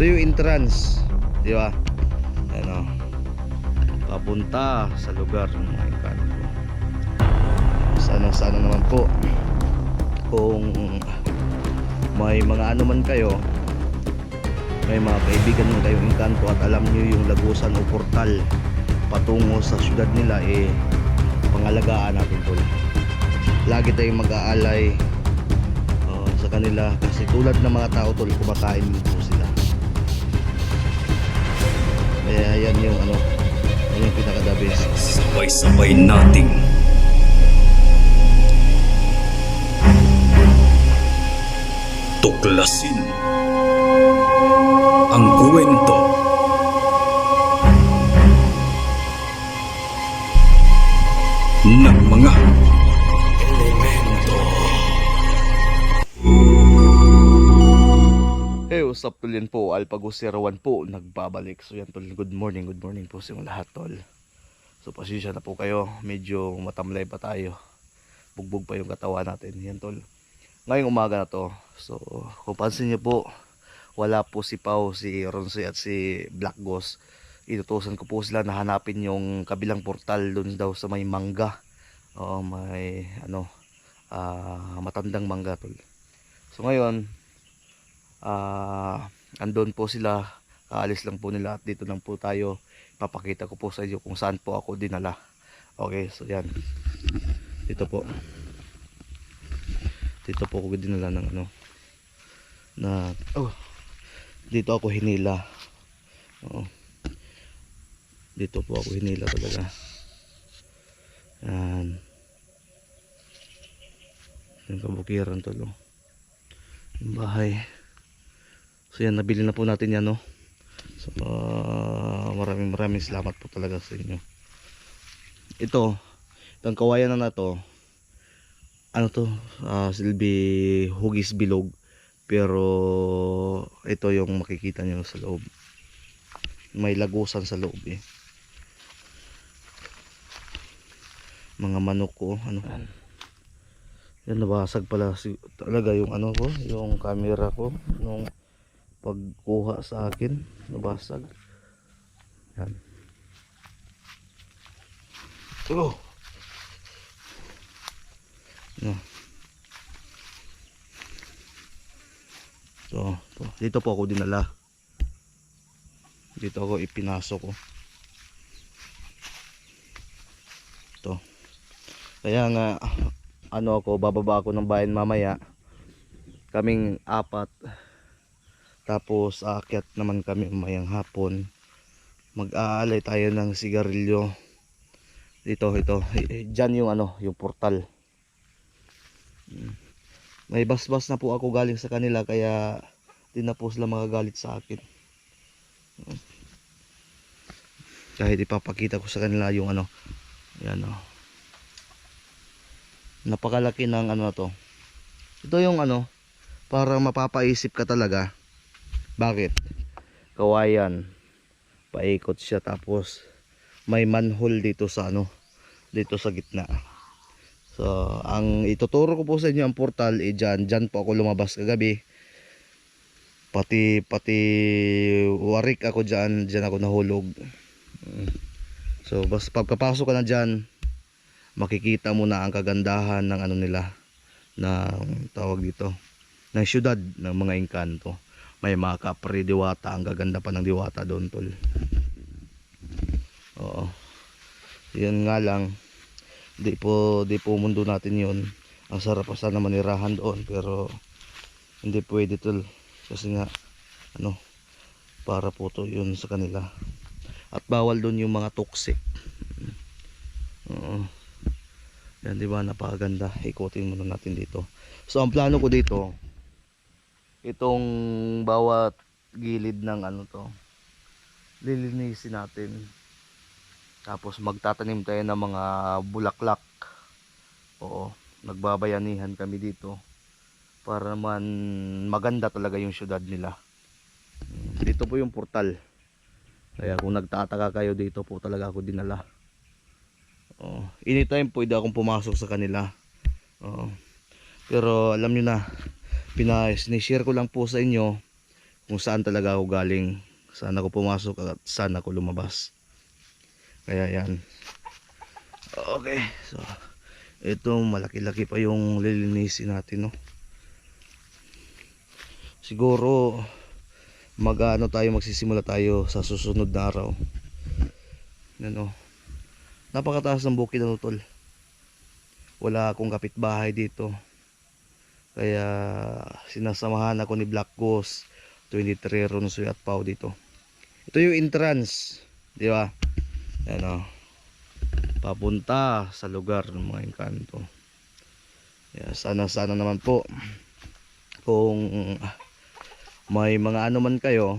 Ito yung entrance, di ba? Ano, papunta sa lugar. Ng mga engkanto. Sana sana naman po. Kung may mga ano man kayo may mga kaibigan mo kayong engkanto at alam nyo yung lagusan o portal patungo sa syudad nila eh pangalagaan natin tol lagi tayong mag-aalay uh, sa kanila. Kasi tulad ng mga tao tol kumakain kaya yan yung ano yan yung pinaka the best Sabay-sabay nating tuklasin ang kwento. Ng Hey, what's up tol yan po? Alpago 01 po, nagbabalik. So yan tol, good morning, good morning po sa lahat tol. So pasensya na po kayo, medyo matamlay pa tayo. Bugbog pa yung katawan natin. Yan tol. Ngayong umaga na to. So kung pansin niyo po, wala po si Pau, si Ronce at si Black Ghost. Inutusan ko po sila na hanapin yung kabilang portal doon daw sa may mangga. O may ano, ah, matandang mangga tol. So ngayon, ah andun po sila. Kaalis lang po nila at dito lang po tayo. Papakita ko po sa inyo kung saan po ako dinala. Okay so yan. Dito po. Dito po ako dinala ng ano na oh dito ako hinila. Oo. Dito po ako hinila talaga. Yan. Yung kabukiran to no? yung bahay So yan, nabili na po natin yan, no? So, ah, maraming maraming salamat po talaga sa inyo. Ito, itong kawayan na na to, ano to, ah, silbi hugis bilog. Pero, ito yung makikita nyo sa loob. May lagusan sa loob eh. Mga manok ko, ano. Yan, nabasag pala talaga yung ano ko, yung camera ko, nung pagkuha sa akin nabasag. Yan. Oh. No. so, to. dito po ako dinala. Dito ako ipinasok ko. To. Kaya nga ano ako bababa ako ng bayan mamaya. Kaming apat tapos aakyat naman kami umayang hapon. Mag-aalay tayo ng sigarilyo. Dito, ito. Eh, Diyan yung ano, yung portal. Mm. May basbas na po ako galing sa kanila kaya di na po sila magagalit sa akin. Mm. Kahit ipapakita ko sa kanila yung ano. Yan oh. Napakalaki ng ano to. Ito yung ano, para mapapaisip ka talaga bakit? Kawayan. Paikot siya tapos may manhole dito sa ano, dito sa gitna. So, ang ituturo ko po sa inyo ang portal eh dyan, dyan po ako lumabas kagabi. Pati pati warik ako dyan, dyan ako nahulog. Mm. So, bas pagkapasok ka na dyan, makikita mo na ang kagandahan ng ano nila ng tawag dito ng syudad ng mga engkanto may mga kapre diwata ang gaganda pa ng diwata doon tol. Oo. Yun nga lang. Di po di po mundo natin yun. Ang sarap pa sana manirahan doon pero hindi pwede tol. Kasi nga ano para po to yun sa kanila. At bawal doon yung mga toxic. Oo. Yan di ba? Napakaganda. Ikutin muna natin dito. So ang plano ko dito itong bawat gilid ng ano to lilinisin natin. Tapos magtatanim tayo ng mga bulaklak. Oo nagbabayanihan kami dito para naman maganda talaga yung syudad nila. Dito po yung portal. Kaya kung nagtataka kayo dito po talaga ako dinala. Oo anytime pwede akong pumasok sa kanila. Oo pero alam nyo na pinashare ko lang po sa inyo kung saan talaga ako galing, saan ako pumasok at saan ako lumabas. Kaya yan. Okay, so ito malaki-laki pa yung lilinisin natin, no. Siguro mag-ano tayo magsisimula tayo sa susunod na araw. Ano? Napakataas ng bukid ano tol. Wala akong kapitbahay dito. Kaya sinasamahan ako ni Black Ghost, 23 Ronsoy at Pau dito. Ito yung entrance, di ba? Ano? Papunta sa lugar ng mga engkanto. Kaya sana sana naman po kung may mga ano man kayo,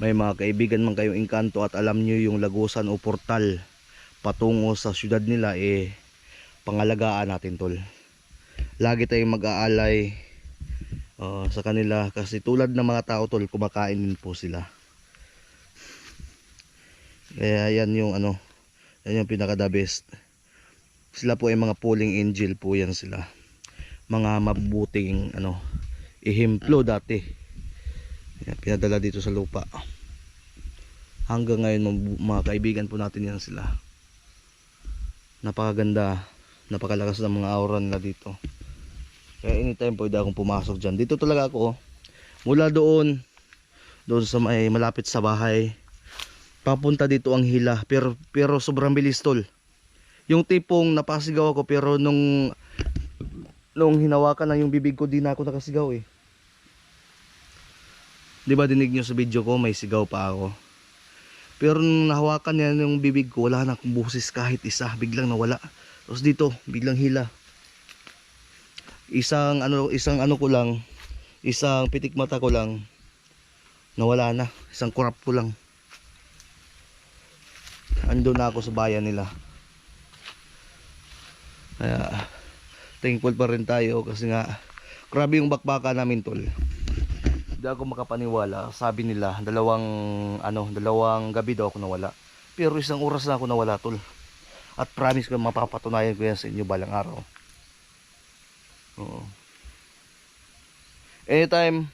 may mga kaibigan man kayong engkanto at alam nyo yung lagusan o portal patungo sa syudad nila eh pangalagaan natin tol lagi tayong mag-aalay uh, sa kanila. Kasi tulad ng mga tao tol kumakain din po sila. Kaya yan yung ano yan yung pinaka the best. Sila po ay mga pulling angel po yan sila. Mga mabuting ano ihimplo dati. Yan, pinadala dito sa lupa. Hanggang ngayon mga- kaibigan po natin yan sila. Napakaganda napakalakas ng mga aura nila dito kaya anytime pwede akong pumasok dyan. Dito talaga ako oh. mula doon doon sa may malapit sa bahay papunta dito ang hila. Pero, pero sobrang bilis tol. Yung tipong napasigaw ako pero nung nung hinawakan na yung bibig ko di na ako nakasigaw eh. Di ba dinig nyo sa video ko may sigaw pa ako? Pero nung nahawakan niya yung bibig ko wala na akong busis kahit isa. Biglang nawala. Tapos dito biglang hila isang ano isang ano ko lang isang pitik mata ko lang nawala na. Isang kurap ko lang. Ando na ako sa bayan nila. Kaya thankful pa rin tayo kasi nga grabe yung bakbaka namin tol. Hindi ako makapaniwala. Sabi nila dalawang ano dalawang gabi daw ako nawala. Pero isang oras na ako nawala tol. At promise ko mapapatunayan ko yan sa inyo balang araw Oo. Anytime,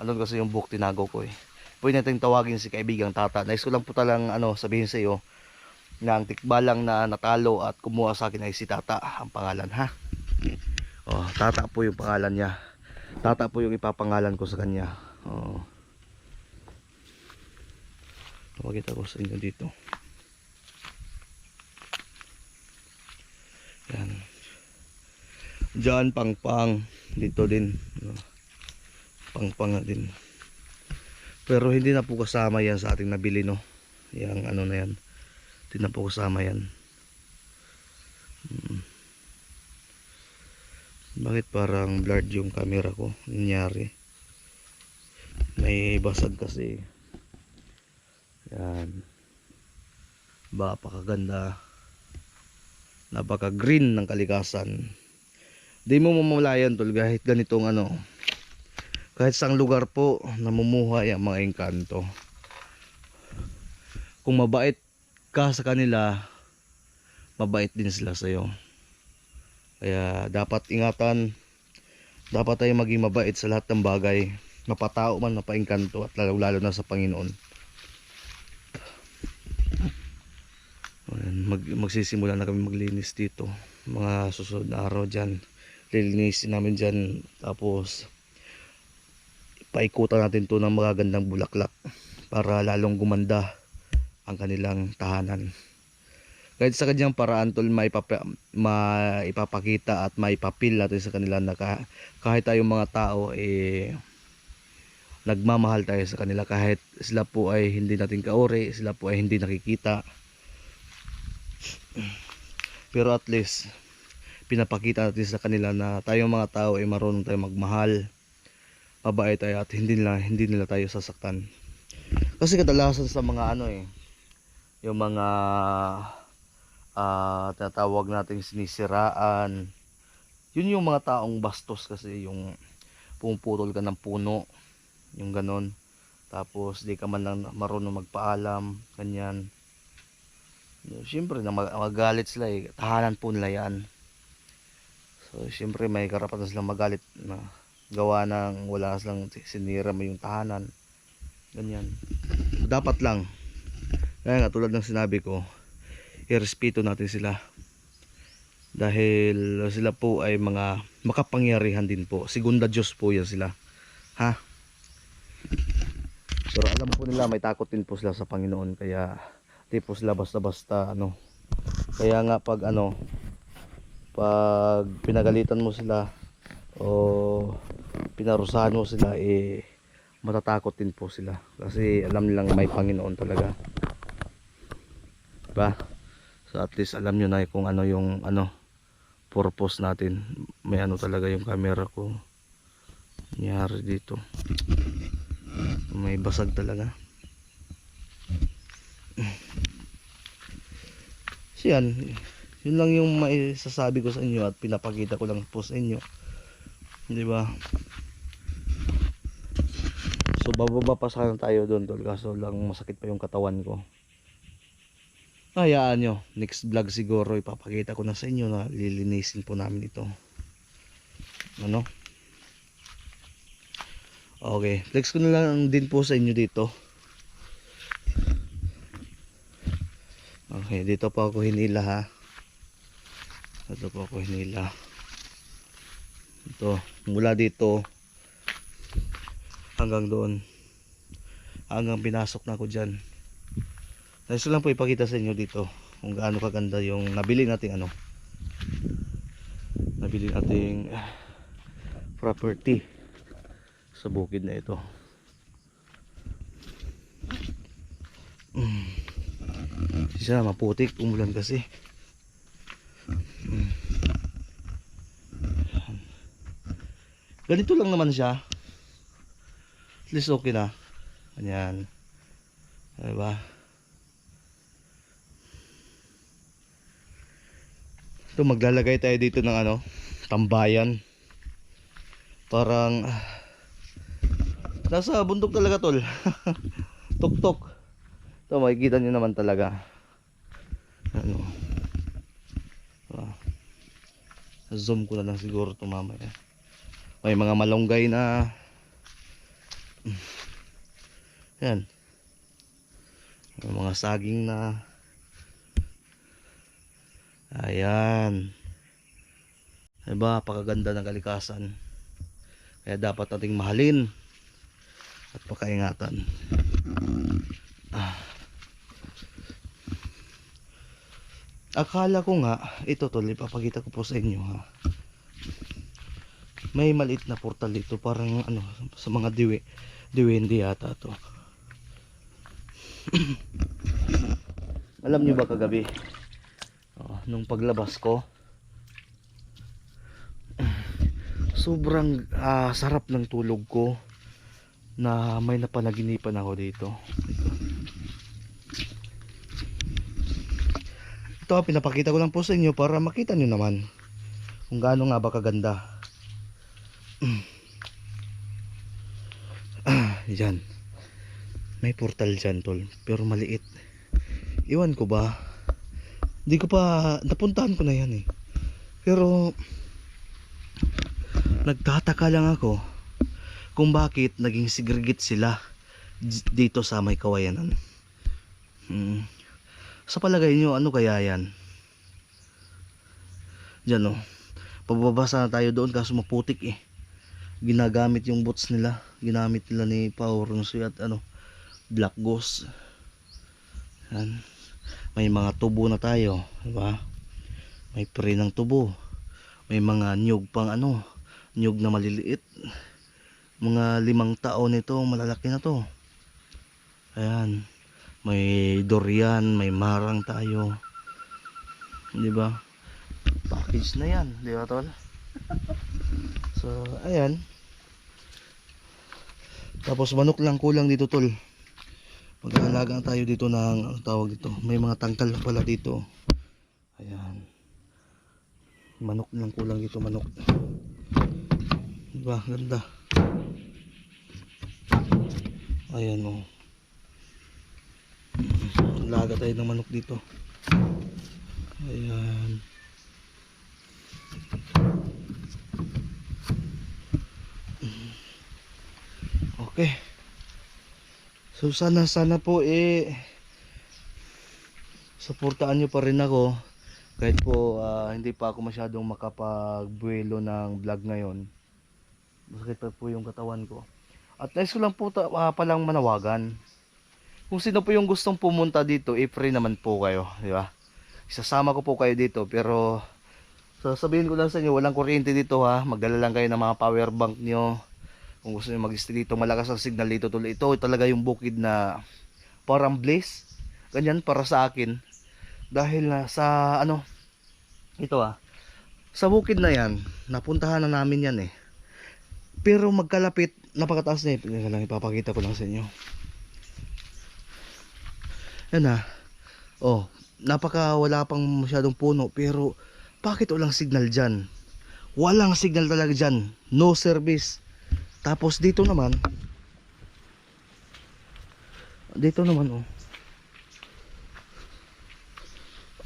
ano kasi yung book tinago ko eh. Pwede natin tawagin si kaibigang tata. Nais ko lang po talang ano, sabihin sa iyo na ang tikbalang na natalo at kumuha sa akin ay si tata ang pangalan ha. Oh, tata po yung pangalan niya. Tata po yung ipapangalan ko sa kanya. Oh. Pakita ko sa inyo dito. Yan. Diyan pangpang. Dito din. No. pangpang na din. Pero hindi na po kasama yan sa ating nabili no? Yung ano na yan. Hindi na po kasama yan. Hmm. bakit parang blurred yung camera ko? Nangyari? May basag kasi. Yan. Ba pakaganda. Napaka green ng kalikasan Di mo mamalayan tol kahit ganitong ano. Kahit sa lugar po namumuhay ang mga engkanto. Kung mabait ka sa kanila, mabait din sila sa iyo. Kaya dapat ingatan, dapat tayo maging mabait sa lahat ng bagay, mapatao man, mapaengkanto at lalo lalo na sa Panginoon. Ayan, Mag, magsisimula na kami maglinis dito. Mga susunod na araw dyan lilinisin namin dyan. Tapos paikutan natin to ng magagandang bulaklak para lalong gumanda ang kanilang tahanan. Kahit sa kanyang paraan tol maipapa, maipapakita at maipapil natin sa kanila na ka- kahit tayong mga tao eh nagmamahal tayo sa kanila. Kahit sila po ay hindi natin kauri sila po ay hindi nakikita. Pero at least pinapakita natin sa kanila na tayong mga tao ay marunong tayo magmahal mabait tayo at hindi nila hindi nila tayo sasaktan. Kasi kadalasan sa mga ano eh yung mga ah tinatawag nating sinisiraan yun yung mga taong bastos kasi yung pumuputol ka ng puno yung ganon tapos di ka man lang marunong magpaalam ganyan. Siyempre na mag- magalit sila eh tahanan po nila yan So, siyempre may karapatan silang magalit na gawa ng wala silang sinira mo yung tahanan. Ganyan. Dapat lang. Kaya nga tulad ng sinabi ko irespeto natin sila. Dahil sila po ay mga makapangyarihan din po. Segunda Diyos po yan sila. Ha? Pero alam po nila may takot din po sila sa Panginoon. Kaya di po sila basta-basta ano. Kaya nga pag ano pag pinagalitan mo sila o pinarusahan mo sila eh matatakot din po sila. Kasi alam nilang may Panginoon talaga. Diba? So at least alam nyo na kung ano yung ano purpose natin. May ano talaga yung camera ko. Nangyari dito. May basag talaga. So yan yun lang yung maisasabi ko sa inyo at pinapakita ko lang po sa inyo. Di ba? So bababa pa sana tayo doon tol. Kaso lang masakit pa yung katawan ko. Hayaan nyo. Next vlog siguro ipapakita ko na sa inyo na lilinisin po namin ito. Ano? Okay. Flex ko na lang din po sa inyo dito. Okay dito pa ako hinila ha ito po ako hinila ito mula dito hanggang doon. Hanggang pinasok na ako dyan. Gusto lang po ipakita sa inyo dito kung gaano kaganda yung nabili nating ano. Nabili nating ah, property sa bukid na ito. Mm. siya maputik umulan kasi ganito lang naman siya. At least okay na. Ganyan diba? Ito maglalagay tayo dito ng ano tambayan. Parang ah, nasa bundok talaga tol. Tuktok. Ito makikita nyo naman talaga. Ano? Ah, zoom ko na lang siguro ito mamaya may mga malunggay na yan. May mga saging na ayan. Diba? Pakaganda ng kalikasan. Kaya dapat nating mahalin at pakaingatan. Ah. akala ko nga ito tol ipapakita ko po sa inyo ha may maliit na portal dito parang ano sa mga diwi diwende yata to. Alam nyo ba kagabi oh, nung paglabas ko sobrang ah, sarap ng tulog ko na may napanaginipan ako dito. Ito pinapakita ko lang po sa inyo para makita nyo naman kung gaano nga ba kaganda ah, yan. May portal dyan tol pero maliit. Iwan ko ba? Hindi ko pa napuntahan ko na yan eh. Pero nagtataka lang ako kung bakit naging segregate sila dito sa may kawayanan. Hmm. sa palagay nyo ano kaya yan? Dyan o pababasa na tayo doon kaso maputik eh ginagamit yung bots nila. Ginamit nila ni Power Ronsoy at ano Black Ghost. Yan. May mga tubo na tayo diba? May pre ng tubo. May mga nyug pang ano nyug na maliliit. Mga limang taon nito malalaki na to. Ayan. May durian may marang tayo. Di ba package na yan di ba tol? So ayan tapos manok lang kulang dito tol. Mag-aalaga tayo dito ng ang tawag dito? May mga tangkal pala dito. Ayan. Manok lang kulang dito manok. Diba? Ganda. Ayan o alaga tayo ng manok dito. Ayan Okay. So sana sana po eh suportaan nyo pa rin ako kahit po ah, hindi pa ako masyadong makapagbuelo ng vlog ngayon. Masakit pa po yung katawan ko. At nais ko lang po ta- ah, palang manawagan. Kung sino po yung gustong pumunta dito, eh free naman po kayo, di ba? Isasama ko po kayo dito pero sasabihin ko lang sa inyo, walang kuryente dito ha. Magdala lang kayo ng mga power bank nyo. Kung gusto niyo mag-stay dito, malakas ang signal dito tuloy. Ito talaga yung bukid na parang blaze. Ganyan para sa akin. Dahil na sa ano, ito ah. Sa bukid na yan, napuntahan na namin yan eh. Pero magkalapit, napakataas na eh. Lang, ipapakita ko lang sa inyo. Yan ah. Oh, napaka wala pang masyadong puno pero bakit walang signal dyan? Walang signal talaga dyan. No service. Tapos dito naman, dito naman oh.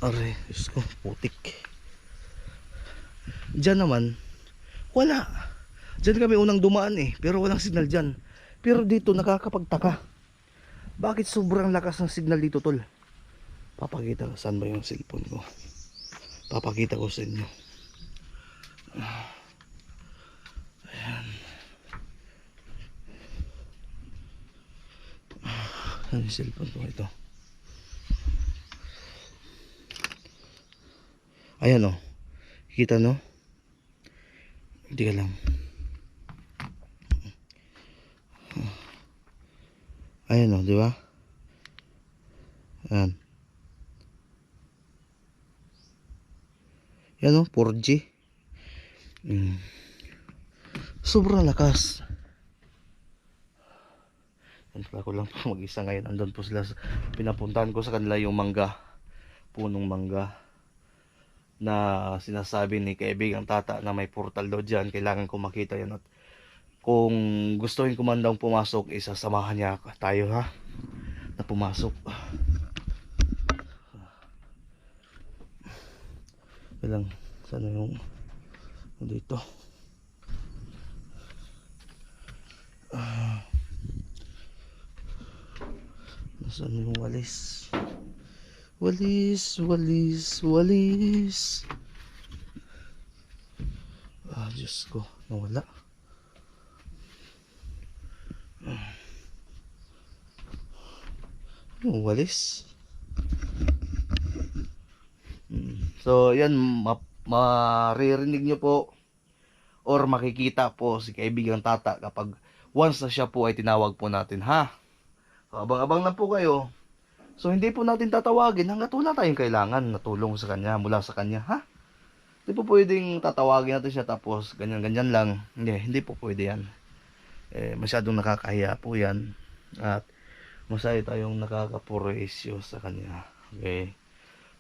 Are, ko, putik. Diyan naman, wala. Diyan kami unang dumaan eh, pero walang signal dyan. Pero dito nakakapagtaka. Bakit sobrang lakas ng signal dito tol? Papakita ko saan ba yung cellphone ko. Papakita ko sa inyo. Ayan. Saan yung cellphone ko ito? Ayan o. Kita no? Hindi ka lang. Ayan o, di ba? Ayan. Yan o, 4G. Mm. Sobrang lakas. Pala ko lang po mag-isa ngayon. Andun po sila. Pinapuntahan ko sa kanila yung mangga. Punong mangga. Na sinasabi ni kaibigang tata na may portal daw dyan. Kailangan ko makita yan. At kung gustuhin ko man daw pumasok, isasamahan niya tayo ha. Na pumasok. Kailang, sana yung dito. Ah. Nasaan yung walis? Walis, walis, walis. Ah, Diyos ko, nawala. Yung walis. Mm. So, yan, ma maririnig nyo po or makikita po si kaibigang tata kapag once na siya po ay tinawag po natin, ha? Abang-abang na po kayo. So, hindi po natin tatawagin hanggat wala tayong kailangan na tulong sa kanya, mula sa kanya, ha? Hindi po pwedeng tatawagin natin siya tapos ganyan-ganyan lang. Hindi, hindi po pwede yan. Eh, masyadong nakakahiya po yan. At masaya tayong nakakapuresyo sa kanya. Okay.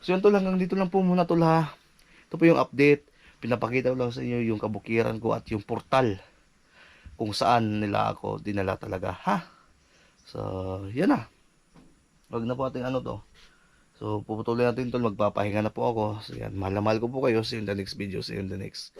So yun tol, hanggang dito lang po muna tol ha. Ito po yung update. Pinapakita ko lang sa inyo yung kabukiran ko at yung portal. Kung saan nila ako dinala talaga ha. So, yan na. Wag na po ating ano to. So, puputuloy natin tol. Magpapahinga na po ako. So, yan. Mahal ko po kayo. See you in the next video. See you in the next